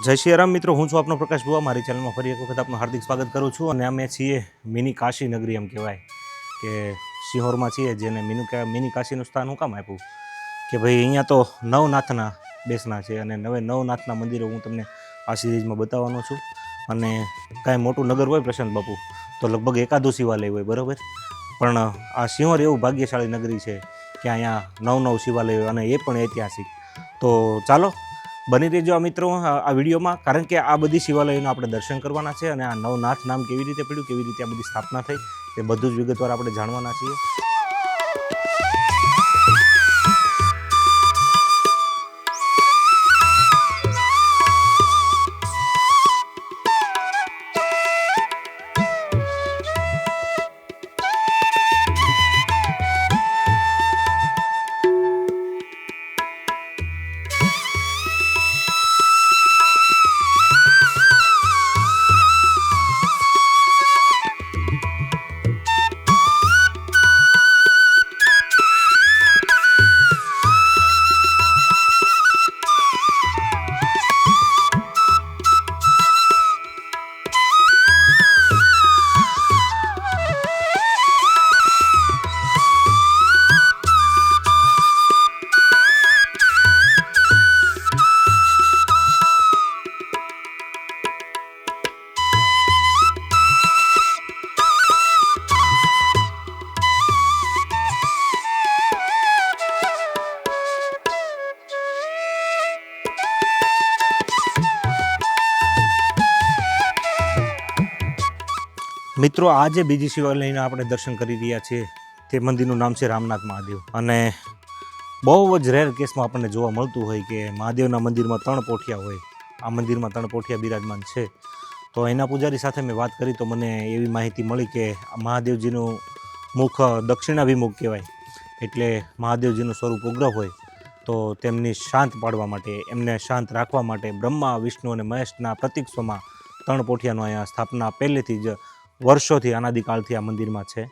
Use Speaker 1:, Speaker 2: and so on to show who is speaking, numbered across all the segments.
Speaker 1: જય શ્રી રામ મિત્રો, હું છું આપનો પ્રકાશ બુવા મારી ચેનલમાં ફરી એક વખત આપનું હાર્દિક સ્વાગત કરું છું. અને અમે છીએ મિની કાશી નગરી એમ કહેવાય કે સિહોરમાં છીએ, જેને મિનુ મિની કાશીનું સ્થાન હું કામ આપ્યું? કે ભાઈ, અહીંયા તો નવનાથના બેસના છે અને નવે નવનાથના મંદિરો હું તમને આ સિરીઝમાં બતાવવાનો છું. અને કાંઈ મોટું નગર હોય પ્રશાંત બાપુ, તો લગભગ એકાદું શિવાલય હોય, બરાબર? પણ આ સિંહોર એવું ભાગ્યશાળી નગરી છે કે અહીંયા નવ નવ શિવાલય હોય અને એ પણ ઐતિહાસિક. તો ચાલો બની રહેજો આ મિત્રો, આ વિડીયોમાં. કારણ કે આ બધી શિવાલયોના આપણે દર્શન કરવાના છે અને આ નવનાથ નામ કેવી રીતે પડ્યું, કેવી રીતે આ બધી સ્થાપના થઈ એ બધું જ વિગતવાર આપણે જાણવાના છીએ. મિત્રો, આજે બીજી શિવાલયના આપણે દર્શન કરી રહ્યા છીએ. તે મંદિરનું નામ છે રામનાથ મહાદેવ. અને બહુ જ રેર કેસમાં આપણને જોવા મળતું હોય કે મહાદેવના મંદિરમાં ત્રણ પોઠિયા હોય. આ મંદિરમાં ત્રણ પોઠિયા બિરાજમાન છે. તો એના પૂજારી સાથે મેં વાત કરી તો મને એવી માહિતી મળી કે મહાદેવજીનું મુખ દક્ષિણાભિમુખ કહેવાય. એટલે મહાદેવજીનું સ્વરૂપ ઉગ્ર હોય તો તેમની શાંત પાડવા માટે, એમને શાંત રાખવા માટે બ્રહ્મા, વિષ્ણુ અને મહેશના પ્રતીક સ્વમાં ત્રણ પોઠિયાનો અહીંયા સ્થાપના પહેલેથી જ વર્ષોથી અનાદિકાળથી આ મંદિરમાં છે.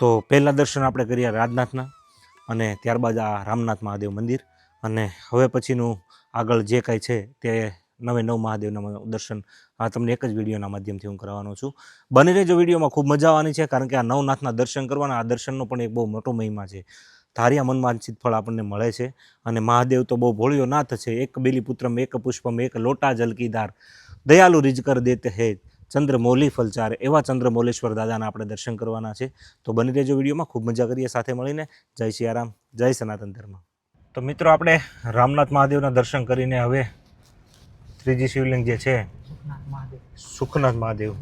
Speaker 1: તો પહેલાં દર્શન આપણે કર્યા રાજનાથના અને ત્યારબાદ આ રામનાથ મહાદેવ મંદિર. અને હવે પછીનું આગળ જે કાંઈ છે તે નવે નવ મહાદેવના દર્શન. આ તમને એક જ વિડીયોના માધ્યમથી હું કરાવવાનો છું. બની રહેજો વિડીયોમાં ખૂબ મજા આવવાની છે, કારણ કે આ નવનાથના દર્શન કરવાના, આ દર્શનનો પણ એક બહુ મોટો મહિમા છે. ધાર્યા મનવાંછિત ફળ આપણને મળે છે અને મહાદેવ તો બહુ ભોળિયો નાથ છે. એક બેલી પુત્રમ એક પુષ્પમ, એક લોટા જલકીદાર. દયાલુ રીજકર દેત હે ચંદ્રમૌલી ફલચાર એવા ચંદ્રમૌલેશ્વર દાદાના આપણે દર્શન કરવાના છે. તો બની રહેજો વિડીયોમાં. ખૂબ મજા કરીએ સાથે મળીને. જય સિયારામ જય સનાતન ધર્મ. તો મિત્રો, આપણે રામનાથ મહાદેવના દર્શન કરીને હવે ત્રીજી શિવલિંગ જે છે, સુખનાથ મહાદેવ.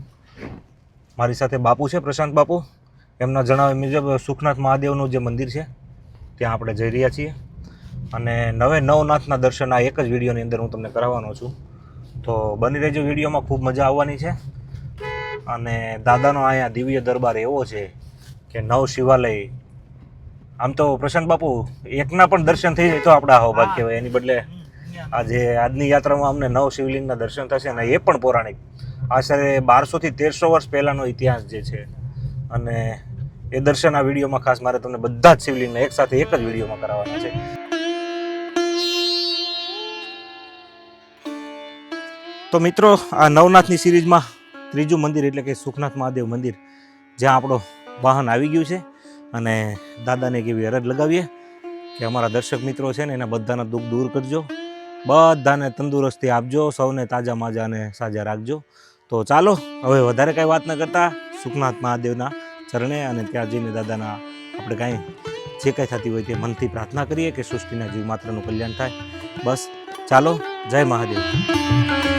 Speaker 1: મારી સાથે બાપુ છે, પ્રશાંત બાપુ. એમના જણાવ્યા મુજબ સુખનાથ મહાદેવનું જે મંદિર છે, ત્યાં આપણે જઈ રહ્યા છીએ. અને નવે નવનાથના દર્શન આ એક જ વિડીયોની અંદર હું તમને કરાવવાનો છું. તો બની રહેજો વિડીયોમાં. ખૂબ મજા આવવાની છે. અને દાદાનો અહીંયા દિવ્ય દરબાર એવો છે કે નવ શિવાલય. આમ તો પ્રશાંત બાપુ એકના પણ દર્શન થઈ જાય તો આપણા સૌભાગ્ય કહેવાય. એની બદલે આજે આજની યાત્રામાં અમને નવ શિવલિંગના દર્શન થશે અને એ પણ પૌરાણિક. આશરે બારસોથી તેરસો વર્ષ પહેલાંનો ઇતિહાસ જે છે. અને એ દર્શન આ વિડીયોમાં ખાસ મારે તમને બધા જ શિવલિંગને એકસાથે એક જ વિડીયોમાં કરાવવાના છે. તો મિત્રો આ નવનાથની સિરીઝમાં ત્રીજું મંદિર એટલે કે સુખનાથ મહાદેવ મંદિર, જ્યાં આપણો વાહન આવી ગયું છે. અને દાદાને એક એવી અરજ લગાવીએ કે અમારા દર્શક મિત્રો છે ને, એના બધાના દુઃખ દૂર કરજો. બધાને તંદુરસ્તી આપજો, સૌને તાજા માજા અને સાજા રાખજો. તો ચાલો, હવે વધારે કાંઈ વાત ન કરતા, સુખનાથ મહાદેવના ચરણે અને ત્યાં જઈને દાદાના આપણે કાંઈ જે કાંઈ થતી હોય તે મનથી પ્રાર્થના કરીએ કે સૃષ્ટિના જીવ માત્રનું કલ્યાણ થાય. બસ, ચાલો, જય મહાદેવ.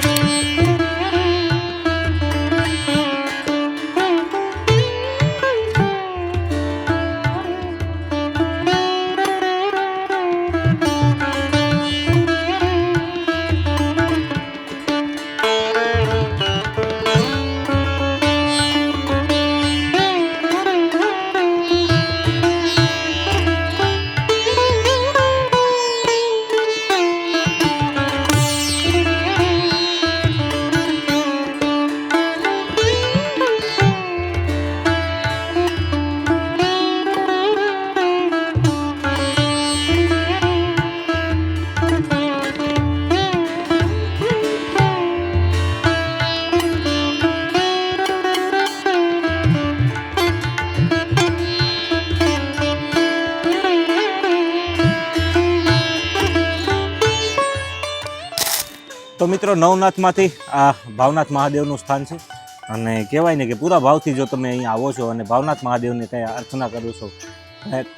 Speaker 1: તો મિત્રો, નવનાથમાંથી, આ ભાવનાથ મહાદેવનું સ્થાન છે. અને કહેવાય ને કે પૂરા ભાવથી જો તમે અહીંયા આવો છો અને ભાવનાથ મહાદેવની કંઈ અર્ચના કરો છો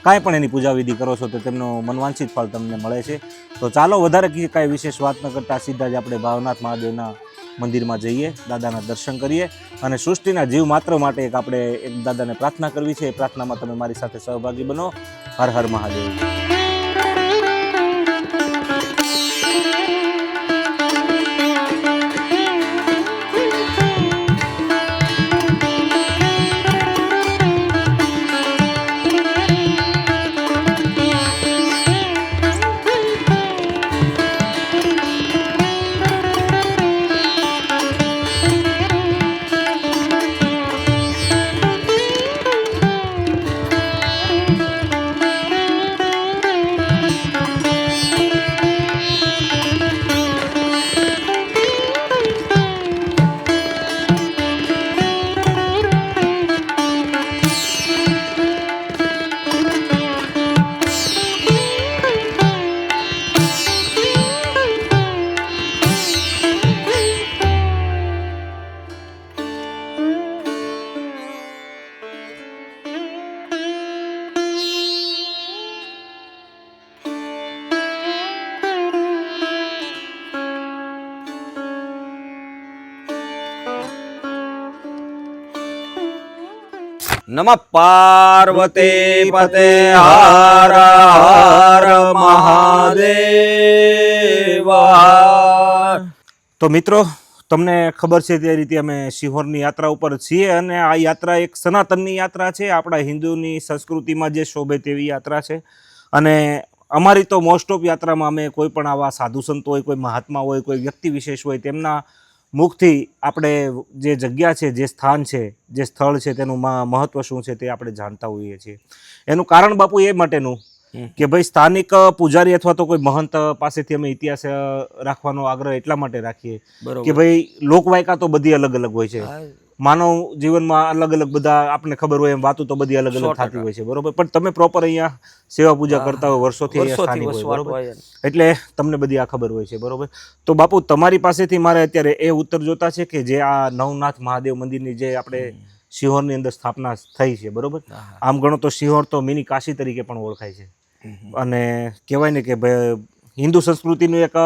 Speaker 1: કાંઈ પણ એની પૂજા વિધિ કરો છો, તો તેમનો મનવાંછિત ફળ તમને મળે છે. તો ચાલો, વધારે કાંઈ વિશેષ વાત ન કરતા, સીધા જ આપણે ભાવનાથ મહાદેવના મંદિરમાં જઈએ, દાદાના દર્શન કરીએ. અને સૃષ્ટિના જીવ માત્ર માટે એક આપણે એક દાદાને પ્રાર્થના કરવી છે. એ પ્રાર્થનામાં તમે મારી સાથે સહભાગી બનો. હર હર મહાદેવ.
Speaker 2: નમ પાર્વતી પતે હાર હાર મહાદેવ.
Speaker 1: તો મિત્રો, તમને ખબર છે તે રીતે અમે સિહોરની યાત્રા ઉપર છીએ અને આ યાત્રા એક સનાતનની યાત્રા છે. આપણા હિન્દુની સંસ્કૃતિમાં જે શોભે તેવી યાત્રા છે. અને અમારી તો મોસ્ટ ઓફ યાત્રામાં અમે કોઈ પણ આવા સાધુ સંતો હોય, કોઈ મહાત્મા હોય, કોઈ વ્યક્તિ વિશેષ હોય, તેમના મુખથી આપણે જે જગ્યા છે જે સ્થાન છે જે સ્થળ છે તેનું મહત્વ શું છે તે આપણે જાણતા હોઈએ છીએ. એનું કારણ બાપુ એ માટેનું કે ભાઈ સ્થાનિક પૂજારી અથવા તો કોઈ મહંત પાસેથી અમે ઇતિહાસ રાખવાનો આગ્રહ એટલા માટે રાખીએ કે ભાઈ લોકવાયકા તો બધી અલગ અલગ હોય છે. માનવ જીવનમાં અલગ અલગ બધા આપણને ખબર હોય એમ વાતો તો બધી અલગ અલગ થતી હોય છે બરોબર? પણ તમે પ્રોપર અહીંયા સેવા પૂજા કરતા હોય વર્ષોથી અહીંયા બરોબર? એટલે તમને બધી આ ખબર હોય છે બરોબર? તો બાપુ તમારી પાસેથી મારે અત્યારે એ ઉત્તર જોતા છે કે જે આ નવનાથ મહાદેવ મંદિરની જે આપણે સિંહોરની અંદર સ્થાપના થઈ છે બરોબર? આમ ગણો તો શિહોર તો મિની કાશી તરીકે પણ ઓળખાય છે. અને કહેવાય ને કે ભાઈ હિન્દુ સંસ્કૃતિનું એક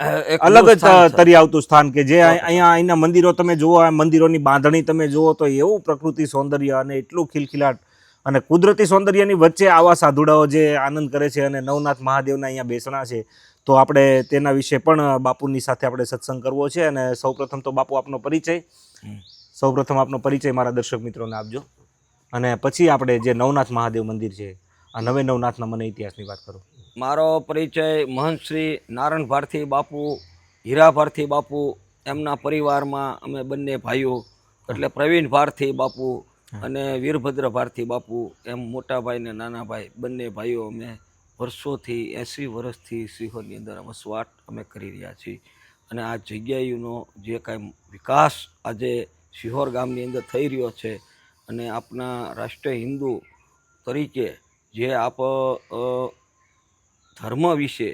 Speaker 1: અલગ જ તરી આવતું સ્થાન કે જે અહીંયા અહીંના મંદિરો તમે જુઓ આ મંદિરોની બાંધણી તમે જુઓ તો એવું પ્રકૃતિ સૌંદર્ય અને એટલું ખિલખિલાટ અને કુદરતી સૌંદર્યની વચ્ચે આવા સાધુડાઓ જે આનંદ કરે છે અને નવનાથ મહાદેવના અહીંયા બેસણા છે તો આપણે તેના વિશે પણ બાપુની સાથે આપણે સત્સંગ કરવો છે અને સૌપ્રથમ તો બાપુ આપનો પરિચય. સૌપ્રથમ આપનો પરિચય મારા દર્શક મિત્રોને આપજો. અને પછી આપણે જે નવનાથ મહાદેવ મંદિર છે આ નવે નવનાથના મને ઇતિહાસની વાત કરો.
Speaker 2: મારો પરિચય મહંત નારણ ભારતી બાપુ, હીરા ભારતી બાપુ, એમના પરિવારમાં અમે બંને ભાઈઓ. એટલે પ્રવીણ ભારતી બાપુ અને વીરભદ્ર ભારતી બાપુ, એમ મોટા ભાઈ ને નાના ભાઈ, બંને ભાઈઓ અમે વર્ષોથી એંસી વર્ષથી સિંહોની અંદર વસવાટ અમે કરી રહ્યા છીએ. અને આ જગ્યાઓનો જે કાંઈ વિકાસ આજે સિહોર ગામની અંદર થઈ રહ્યો છે અને આપણા રાષ્ટ્રીય હિન્દુ તરીકે જે આપ ધર્મ વિશે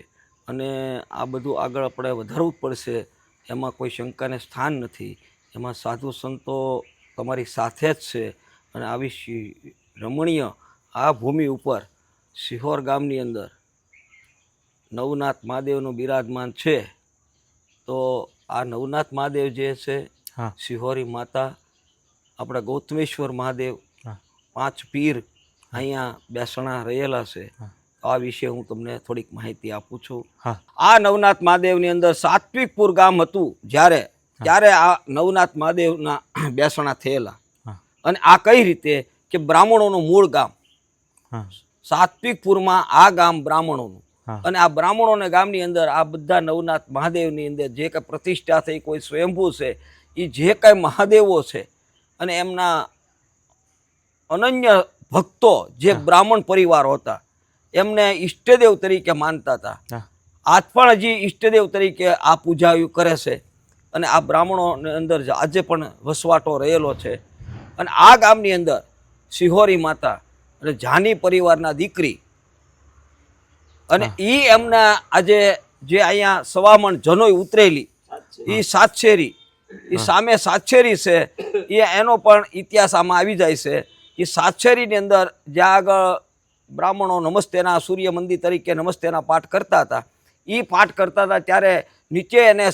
Speaker 2: અને આ બધું આગળ આપણે વધારવું પડશે એમાં કોઈ શંકાને સ્થાન નથી. એમાં સાધુ સંતો તમારી સાથે જ છે અને આવી રમણીય આ ભૂમિ ઉપર સિહોર ગામની અંદર નવનાથ મહાદેવનું બિરાજમાન છે તો આ નવનાથ મહાદેવ જે છે સિહોરી માતા આપણા ગૌતમેશ્વર મહાદેવ પાંચ પીર અહીંયા બેસણા રહેલા છે. આ વિશે હું તમને થોડીક માહિતી આપું છું. આ નવનાથ મહાદેવની અંદર સાત્વિકપુર ગામ હતું જ્યારે ત્યારે આ નવનાથ મહાદેવના બેસણા થયેલા. અને આ કઈ રીતે કે બ્રાહ્મણોનું મૂળ ગામ. સાત્વિકપુરમાં આ ગામ બ્રાહ્મણોનું. અને આ બ્રાહ્મણોના ગામની અંદર આ બધા નવનાથ મહાદેવની અંદર જે કંઈ પ્રતિષ્ઠા થઈ કોઈ સ્વયંભૂ છે એ જે કાંઈ મહાદેવો છે અને એમના અનન્ય ભક્તો જે બ્રાહ્મણ પરિવારો હતા એમને ઈષ્ટદેવ તરીકે માનતા હતા. આજ પણ હજી ઈષ્ટદેવ તરીકે આ પૂજાયું કરે છે. અને આ બ્રાહ્મણોની અંદર આજે પણ વસવાટો રહેલો છે. અને આ ગામની અંદર સિહોરી માતા અને જાની પરિવારના દીકરી અને એ એમના આજે જે અહીંયા સવામણ જનોઈ ઉતરેલી એ સાતશેરી એ સામે સાતશેરી છે. એ એનો પણ ઇતિહાસ આમાં આવી જાય છે. એ સાતશેરીની અંદર જ્યાં આગળ બ્રાહ્મણો નમસ્તેના સૂર્ય મંદિર તરીકે નમસ્તેના પાઠ કરતા હતા. એ પાઠ કરતા હતા ત્યારે નીચે એને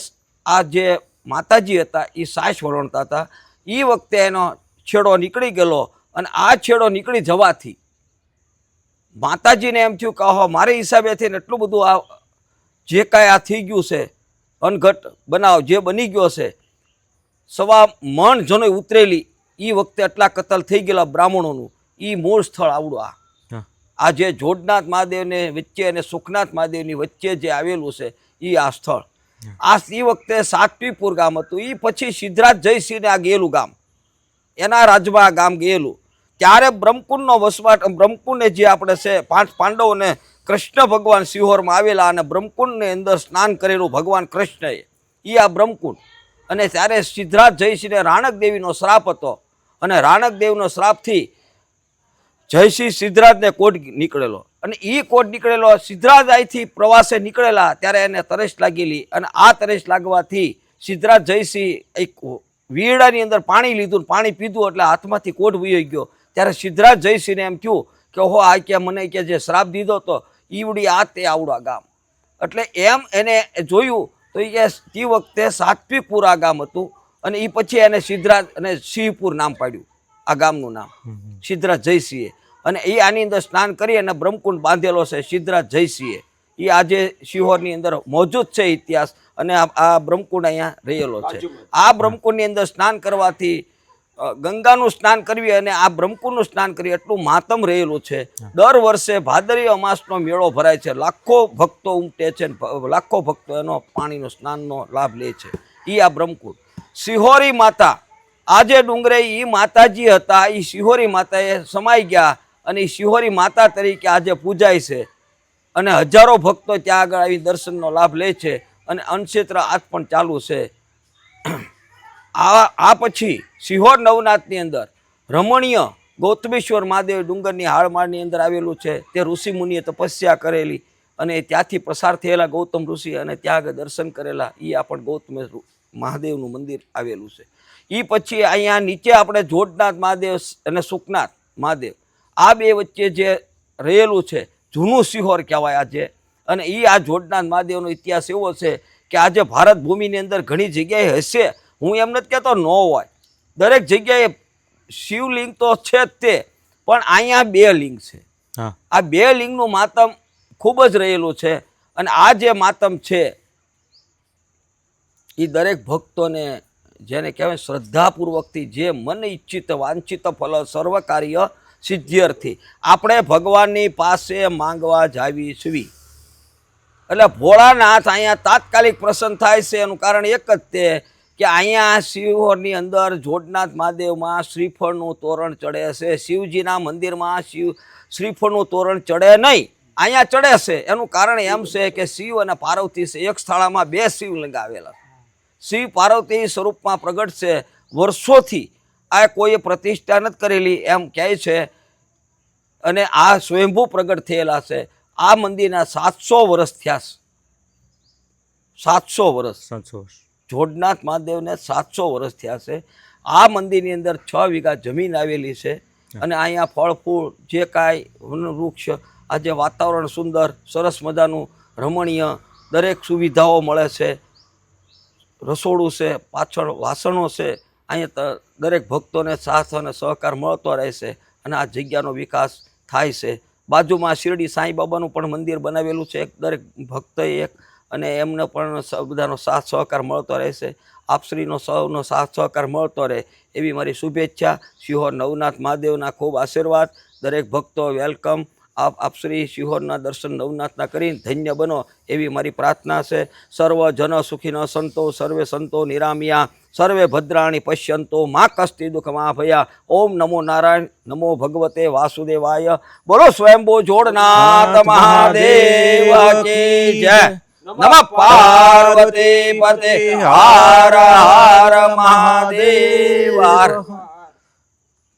Speaker 2: આ જે માતાજી હતા એ સાસ વળોણતા હતા. એ વખતે એનો છેડો નીકળી ગયેલો અને આ છેડો નીકળી જવાથી માતાજીને એમ થયું કે હો મારે હિસાબેથી ને એટલું બધું આ જે કાંઈ આ થઈ ગયું છે, અનઘટ બનાવ જે બની ગયો છે, સવા મણ જનો ઉતરેલી. એ વખતે આટલા કતલ થઈ ગયેલા બ્રાહ્મણોનું. એ મૂળ સ્થળ આવડું આ. આ જે જોડનાથ મહાદેવને વચ્ચે અને સુખનાથ મહાદેવની વચ્ચે જે આવેલું છે એ આ સ્થળ. આ એ વખતે સાતવીપુર ગામ હતું. એ પછી સિદ્ધરાજ જયસિંહને આ ગયેલું ગામ. એના રાજમાં આ ગામ ગયેલું. ત્યારે બ્રહ્મકુંડનો વસવાટ બ્રહ્મકુંડને જે આપણે છે પાંચ પાંડવોને કૃષ્ણ ભગવાન સિહોરમાં આવેલા અને બ્રહ્મકુંડની અંદર સ્નાન કરેલું ભગવાન કૃષ્ણએ. એ આ બ્રહ્મકુંડ. અને ત્યારે સિદ્ધરાજ જયસિંહને રાણક દેવીનો શ્રાપ હતો. અને રાણક દેવનો શ્રાપથી જયસિંહ સિદ્ધરાજને કોટ નીકળેલો. અને એ કોટ નીકળેલો સિદ્ધરાજ અહીંથી પ્રવાસે નીકળેલા ત્યારે એને તરેશ લાગેલી. અને આ તરેશ લાગવાથી સિદ્ધરાજ જયસિંહ એક વીરડાની અંદર પાણી લીધું પાણી પીધું એટલે હાથમાંથી કોટ વહી ગયો. ત્યારે સિદ્ધરાજ જયસિંહને એમ થયું કે હો આ કે મને કે જે શ્રાપ દીધો તો ઈવડી આ તે આવડા ગામ. એટલે એમ એને જોયું તો એ તે વખતે સાત્વિકપુરા ગામ હતું. અને એ પછી એને સિદ્ધરાજ અને સિંહપુર નામ પાડ્યું. આ ગામનું નામ. સિદ્ધરાજ જયસિંહે. અને એ આની અંદર સ્નાન કરી અને બ્રહ્મકુંડ બાંધેલો છે સિદ્ધરાજ જયસિંહે એ આજે શિહોરની અંદર મોજૂદ છે ઇતિહાસ અને આ બ્રહ્મકુંડ અહીંયા રહેલો છે. આ બ્રહ્મકુંડની અંદર સ્નાન કરવાથી ગંગાનું સ્નાન કરવી અને આ બ્રહ્મકુંડનું સ્નાન કરવી એટલું માતમ રહેલું છે. દર વર્ષે ભાદરવી અમાસનો મેળો ભરાય છે. લાખો ભક્તો ઉમટે છે લાખો ભક્તો એનો પાણીનો સ્નાનનો લાભ લે છે. એ આ બ્રહ્મકુંડ. સિહોરી માતા. આજે ડુંગરે એ માતાજી હતા એ સિહોરી માતાએ સમાઈ ગયા. અને શિહોરી માતા તરીકે આજે પૂજાય છે. અને હજારો ભક્તો ત્યાં આગળ આવી દર્શનનો લાભ લે છે અને અનક્ષેત્ર આજ પણ ચાલુ છે. આ આ પછી શિહોર નવનાથની અંદર રમણીય ગૌતમેશ્વર મહાદેવ ડુંગરની હાળમાળની અંદર આવેલું છે. તે ઋષિ મુનિએ તપસ્યા કરેલી અને ત્યાંથી પસાર થયેલા ગૌતમ ઋષિ અને ત્યાં આગળ દર્શન કરેલા એ આ પણ ગૌતમ મહાદેવનું મંદિર આવેલું છે. એ પછી અહીંયા નીચે આપણે જોડનાથ મહાદેવ અને સુખનાથ મહાદેવ આ બે વચ્ચે જે રહેલું છે જૂનું સિહોર કહેવાય આજે. અને એ આ જોડનાથ મહાદેવનો ઇતિહાસ એવો છે કે આજે ભારત ભૂમિની અંદર ઘણી જગ્યાએ હશે. હું એમ નથી કહેતો ન હોય. દરેક જગ્યાએ શિવલિંગ તો છે જ તે પણ અહીંયા બે લિંગ છે.
Speaker 1: હા.
Speaker 2: આ બે લિંગનું માતમ ખૂબ જ રહેલું છે. અને આ જે માતમ છે એ દરેક ભક્તોને જેને કહેવાય શ્રદ્ધાપૂર્વકથી જે મન ઈચ્છિત વાંછિત ફલ સર્વ કાર્ય સિદ્ધિઅર્થી આપણે ભગવાનની પાસે માંગવા જાવી છીએ એટલે ભોળાનાથ અહીંયા તાત્કાલિક પ્રસન્ન થાય છે. એનું કારણ એક જ તે કે અહીંયા શિવની અંદર જોડનાથ મહાદેવમાં શ્રીફળનું તોરણ ચડે છે. શિવજીના મંદિરમાં શિવ શ્રીફળનું તોરણ ચડે નહીં. અહીંયા ચડે છે. એનું કારણ એમ છે કે શિવ અને પાર્વતી છે, એક સ્થળામાં બે શિવલિંગ આવેલા શિવ પાર્વતી સ્વરૂપમાં પ્રગટ છે. વર્ષોથી આ કોઈએ પ્રતિષ્ઠા નથી કરેલી એમ કહે છે. અને આ સ્વયંભૂ પ્રગટ થયેલા છે. આ મંદિરના સાતસો વર્ષ થયા છે. સાતસો વર્ષ.
Speaker 1: સાચો
Speaker 2: જોડનાથ મહાદેવને સાતસો વર્ષ થયા છે. આ મંદિરની અંદર છ વીઘા જમીન આવેલી છે. અને અહીંયા ફળ ફૂલ જે કાંઈ વૃક્ષ આજે વાતાવરણ સુંદર સરસ મજાનું રમણીય દરેક સુવિધાઓ મળે છે. રસોડું છે પાછળ વાસણો છે. અહીંયા દરેક ભક્તોને સાથ અને સહકાર મળતો રહેશે અને આ જગ્યાનો વિકાસ થાય છે. બાજુમાં શિરડી સાંઈ બાબાનું પણ મંદિર બનાવેલું છે. એક દરેક ભક્તએ એક અને એમને પણ બધાનો સાથ સહકાર મળતો રહેશે. આપશ્રીનો સૌનો સાથ સહકાર મળતો રહે એવી મારી શુભેચ્છા. સિંહો નવનાથ મહાદેવના ખૂબ આશીર્વાદ. દરેક ભક્તો વેલકમ. આપ આપશ્રી શિહોરના દર્શન નવનાથના કરીને ધન્ય બનો એવી મારી પ્રાર્થના છે. સર્વ જન સુખીન સંતો સર્વે સંતો નિરામિયા સર્વે ભદ્રાણી પશ્યંતો મા કસ્તી દુઃખમાં ભયા. ઓમ નમો નારાયણ નમો ભગવતે વાસુદેવાય. બોલો સ્વયંભો જોડનાથ મહાદેવ કી જય. નમ પાર્વતી પતે હાર હાર મહાદેવ.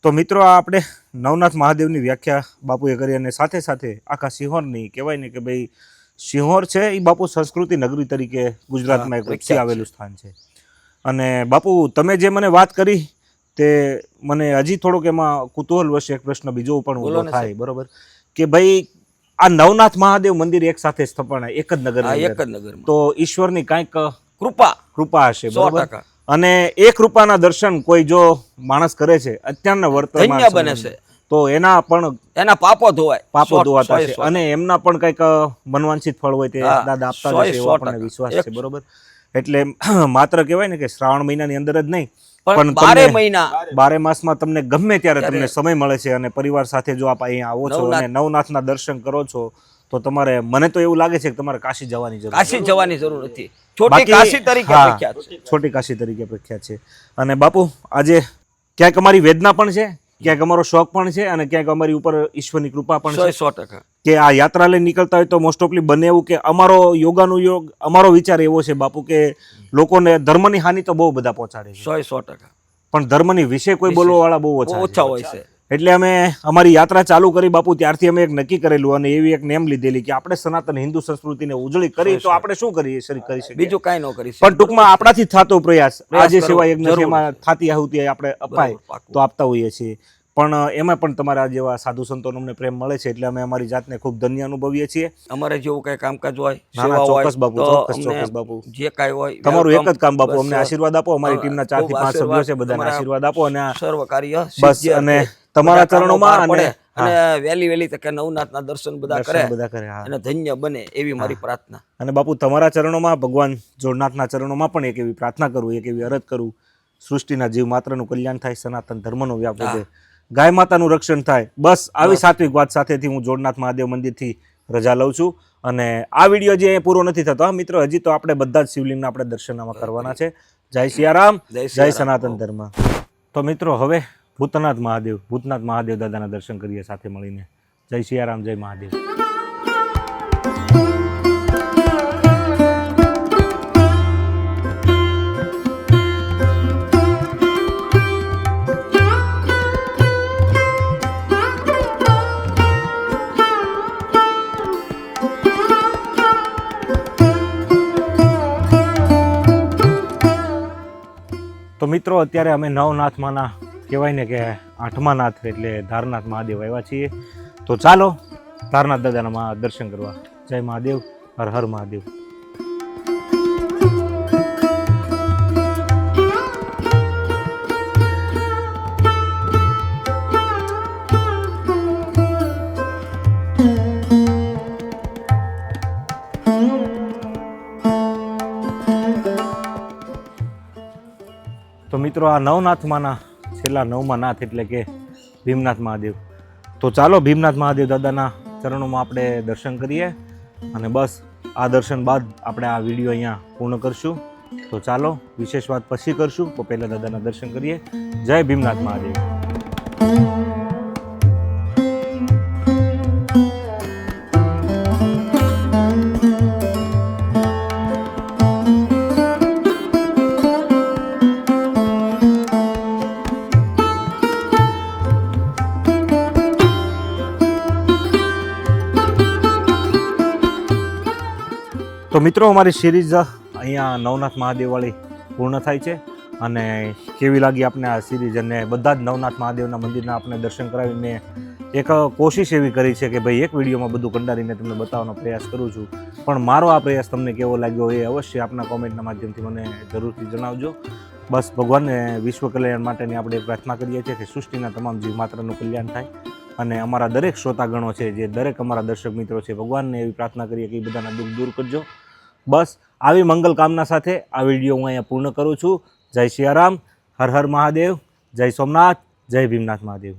Speaker 1: તો મિત્રો આ આપણે નવનાથ મહાદેવની વ્યાખ્યા બાપુએ કરી અને સાથે સાથે આખા સિંહોરની કહેવાય ને કે ભાઈ સિંહોર છે એ બાપુ સંસ્કૃતિ નગરી તરીકે ગુજરાતમાં એક વચ્ચે આવેલું સ્થાન છે. અને બાપુ તમે જે મને વાત કરી તે મને હજી થોડોક એમાં કુતૂહલ વશે એક પ્રશ્ન બીજો પણ ઊભો થાય બરોબર? કે ભાઈ આ નવનાથ મહાદેવ મંદિર એક સાથે સ્થપાણા એક જ નગર
Speaker 2: એક જ નગર
Speaker 1: તો ઈશ્વરની કાંઈક
Speaker 2: કૃપા.
Speaker 1: કૃપા હશે બરોબર? અને એક રૂપાના દર્શન કોઈ જો માણસ કરે છે અત્યારના વર્તમાન
Speaker 2: બને છે.
Speaker 1: તો એના પણ
Speaker 2: એના પાપો ધોવાય.
Speaker 1: પાપો ધોવાતા છે. અને એમના પણ કંઈક મનવાંછિત ફળ હોય તે દાદા આપતા હોય એવો આપણને વિશ્વાસ છે બરોબર? એટલે માત્ર કહેવાય ને કે શ્રાવણ મહિનાની અંદર જ નહીં
Speaker 2: પણ બારે મહિના.
Speaker 1: બારે માસમાં તમને ગમે ત્યારે તમને સમય મળે છે અને પરિવાર સાથે જો આપ અહીંયા આવો છો
Speaker 2: નવનાથ-
Speaker 1: અને નવનાથના દર્શન કરો છો તો તમારે મને તો એવું લાગે છે કે તમારે કાશી જવાની જરૂર
Speaker 2: કાશી જવાની જરૂર નથી. છોટી કાશી તરીકે પ્રખ્યાત છે.
Speaker 1: છોટી કાશી તરીકે પ્રખ્યાત છે. અને બાપુ આજે ક્યાંક અમારી વેદના પણ છે ક્યાંક અમારો શોખ પણ છે અને ક્યાંક અમારી ઉપર ઈશ્વરની કૃપા પણ છે.
Speaker 2: સો ટકા.
Speaker 1: કે આ યાત્રા લઈને નીકળતા હોય તો મોસ્ટ ઓફલી બને એવું કે અમારો યોગાનું યોગ અમારો વિચાર એવો છે બાપુ કે લોકોને ધર્મની હાનિ તો બહુ બધા પહોંચાડે છે.
Speaker 2: સો સો ટકા.
Speaker 1: પણ ધર્મની વિશે કોઈ બોલવા વાળા બહુ
Speaker 2: બહુ
Speaker 1: ઓછા
Speaker 2: ઓછા હોય છે.
Speaker 1: એટલે અમે અમારી યાત્રા ચાલુ કરી બાપુ ત્યારથી અમે એક નક્કી કરેલું અને એવી એક નેમ લીધેલી કે આપણે સનાતન હિન્દુ સંસ્કૃતિને ઉજળી કરી તો આપણે શું કરીએ કરી શકીએ.
Speaker 2: બીજું કાંઈ ન કરી
Speaker 1: પણ ટૂંકમાં આપણાથી થતો પ્રયાસ આજે સેવા યજ્ઞ. એમાં થાતી આહુતિ આપણે અપાય તો આપતા હોઈએ છીએ. પણ એમાં પણ તમારા જેવા સાધુ સંતોનો અમને પ્રેમ મળે છે એટલે અમે અમારી જાતને ખૂબ ધન્ય અનુભવીએ છીએ.
Speaker 2: અમારે જેવું કઈ કામકાજ હોય સેવા
Speaker 1: ચોક્કસ બાપુ, ચોક્કસ, ચોક્કસ બાપુ.
Speaker 2: જે કાંઈ હોય
Speaker 1: તમારું એક જ કામ બાપુ અમને આશીર્વાદ આપો અમારી ટીમના
Speaker 2: ચારથી
Speaker 1: પાંચ સભ્યો છે બધાને આશીર્વાદ આપો અને આ
Speaker 2: સર્વ કાર્ય
Speaker 1: બસ અને તમારા ચરણોમાં અને
Speaker 2: અને વહેલી વહેલી તકે નવનાથના દર્શન બધા કરે.
Speaker 1: બધા કરે
Speaker 2: અને ધન્ય બને એવી મારી પ્રાર્થના.
Speaker 1: અને બાપુ તમારા ચરણોમાં ભગવાન જોડનાથના ચરણોમાં પણ એક એવી પ્રાર્થના કરું એક એવી અરજ કરું. સૃષ્ટિના જીવ માત્રનું કલ્યાણ થાય સનાતન ધર્મનો વ્યાપ વધે. ગાય માતાનું રક્ષણ થાય. બસ આવી સાત્વિક વાત સાથેથી હું જોડનાથ મહાદેવ મંદિરથી રજા લઉં છું. અને આ વીડિયો જે પૂરો નથી થતો હા મિત્રો હજી તો આપણે બધા જ શિવલિંગના આપણે દર્શન આમાં કરવાના છે. જય સિયારામ
Speaker 2: જય
Speaker 1: સનાતન ધર્મ. તો મિત્રો હવે ભૂતનાથ મહાદેવ ભૂતનાથ મહાદેવ દાદાના દર્શન કરીએ સાથે મળીને. જય સિયારામ, જય મહાદેવ. તો મિત્રો, અત્યારે અમે નવનાથમાંના કહેવાય ને કે આઠમા નાથ એટલે ધારનાથ મહાદેવ આવ્યા છીએ. તો ચાલો, ધારનાથ દાદાના દર્શન કરવા. જય મહાદેવ, હર હર મહાદેવ. તો મિત્રો, આ નવનાથમાંના છેલ્લા નવમાં નાથ એટલે કે ભીમનાથ મહાદેવ. તો ચાલો ભીમનાથ મહાદેવ દાદાના ચરણોમાં આપણે દર્શન કરીએ અને બસ આ દર્શન બાદ આપણે આ વીડિયો અહીંયા પૂર્ણ કરશું. તો ચાલો વિશેષ વાત પછી કરશું. તો પહેલાં દાદાના દર્શન કરીએ. જય ભીમનાથ મહાદેવ. મિત્રો, અમારી સિરીઝ અહીંયા નવનાથ મહાદેવવાળી પૂર્ણ થાય છે અને કેવી લાગી આપણે આ સિરીઝ અને બધા જ નવનાથ મહાદેવના મંદિરના આપણે દર્શન કરાવીને એક કોશિશ એવી કરી છે કે ભાઈ એક વિડીયોમાં બધું કંડારીને તમને બતાવવાનો પ્રયાસ કરું છું. પણ મારો આ પ્રયાસ તમને કેવો લાગ્યો એ અવશ્ય આપના કોમેન્ટના માધ્યમથી મને જરૂરથી જણાવજો. બસ ભગવાનને વિશ્વ કલ્યાણ માટેની આપણે પ્રાર્થના કરીએ છીએ કે સૃષ્ટિના તમામ જીવ માત્રનું કલ્યાણ થાય અને અમારા દરેક શ્રોતાગણો છે, જે દરેક અમારા દર્શક મિત્રો છે, ભગવાનને એવી પ્રાર્થના કરીએ કે એ બધાના દુઃખ દૂર કરજો. બસ, આવી મંગલ કામના સાથે આ વીડિયો હું અહીંયા પૂર્ણ કરું છું. જય સિયારામ હર હર મહાદેવ, જય સોમનાથ, જય ભીમનાથ મહાદેવ.